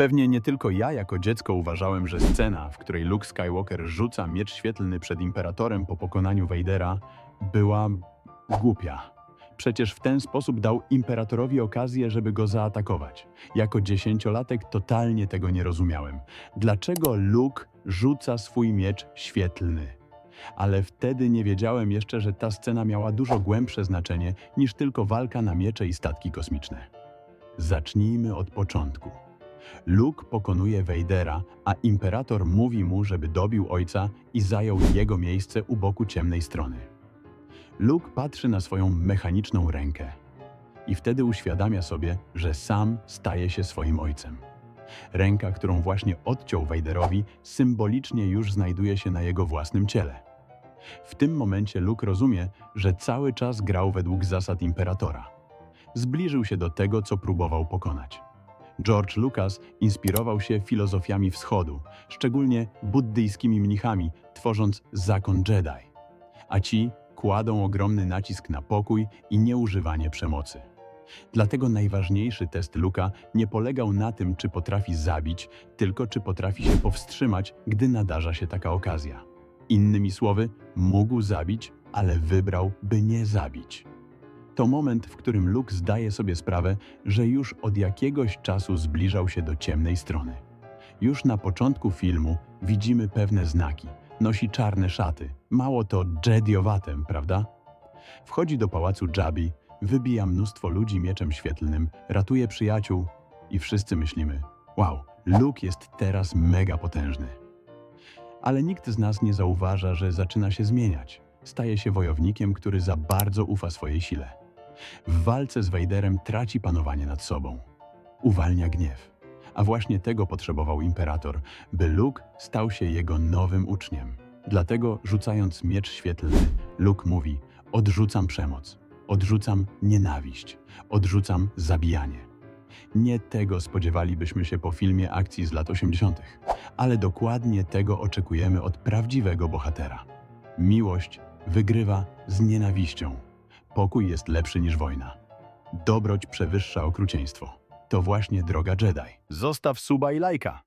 Pewnie nie tylko ja jako dziecko uważałem, że scena, w której Luke Skywalker rzuca miecz świetlny przed Imperatorem po pokonaniu Vadera, była głupia. Przecież w ten sposób dał Imperatorowi okazję, żeby go zaatakować. Jako dziesięciolatek totalnie tego nie rozumiałem. Dlaczego Luke rzuca swój miecz świetlny? Ale wtedy nie wiedziałem jeszcze, że ta scena miała dużo głębsze znaczenie niż tylko walka na miecze i statki kosmiczne. Zacznijmy od początku. Luke pokonuje Vadera, a Imperator mówi mu, żeby dobił ojca i zajął jego miejsce u boku ciemnej strony. Luke patrzy na swoją mechaniczną rękę i wtedy uświadamia sobie, że sam staje się swoim ojcem. Ręka, którą właśnie odciął Vaderowi, symbolicznie już znajduje się na jego własnym ciele. W tym momencie Luke rozumie, że cały czas grał według zasad Imperatora. Zbliżył się do tego, co próbował pokonać. George Lucas inspirował się filozofiami wschodu, szczególnie buddyjskimi mnichami, tworząc zakon Jedi. A ci kładą ogromny nacisk na pokój i nieużywanie przemocy. Dlatego najważniejszy test Luka nie polegał na tym, czy potrafi zabić, tylko czy potrafi się powstrzymać, gdy nadarza się taka okazja. Innymi słowy, mógł zabić, ale wybrał, by nie zabić. To moment, w którym Luke zdaje sobie sprawę, że już od jakiegoś czasu zbliżał się do ciemnej strony. Już na początku filmu widzimy pewne znaki. Nosi czarne szaty. Mało to Jediowatem, prawda? Wchodzi do pałacu Jabi, wybija mnóstwo ludzi mieczem świetlnym, ratuje przyjaciół i wszyscy myślimy: Wow, Luke jest teraz mega potężny. Ale nikt z nas nie zauważa, że zaczyna się zmieniać. Staje się wojownikiem, który za bardzo ufa swojej sile. W walce z Vaderem traci panowanie nad sobą. Uwalnia gniew. A właśnie tego potrzebował imperator, by Luke stał się jego nowym uczniem. Dlatego, rzucając miecz świetlny, Luke mówi: Odrzucam przemoc, odrzucam nienawiść, odrzucam zabijanie. Nie tego spodziewalibyśmy się po filmie akcji z lat 80., ale dokładnie tego oczekujemy od prawdziwego bohatera. Miłość wygrywa z nienawiścią. Pokój jest lepszy niż wojna. Dobroć przewyższa okrucieństwo. To właśnie droga Jedi. Zostaw suba i lajka.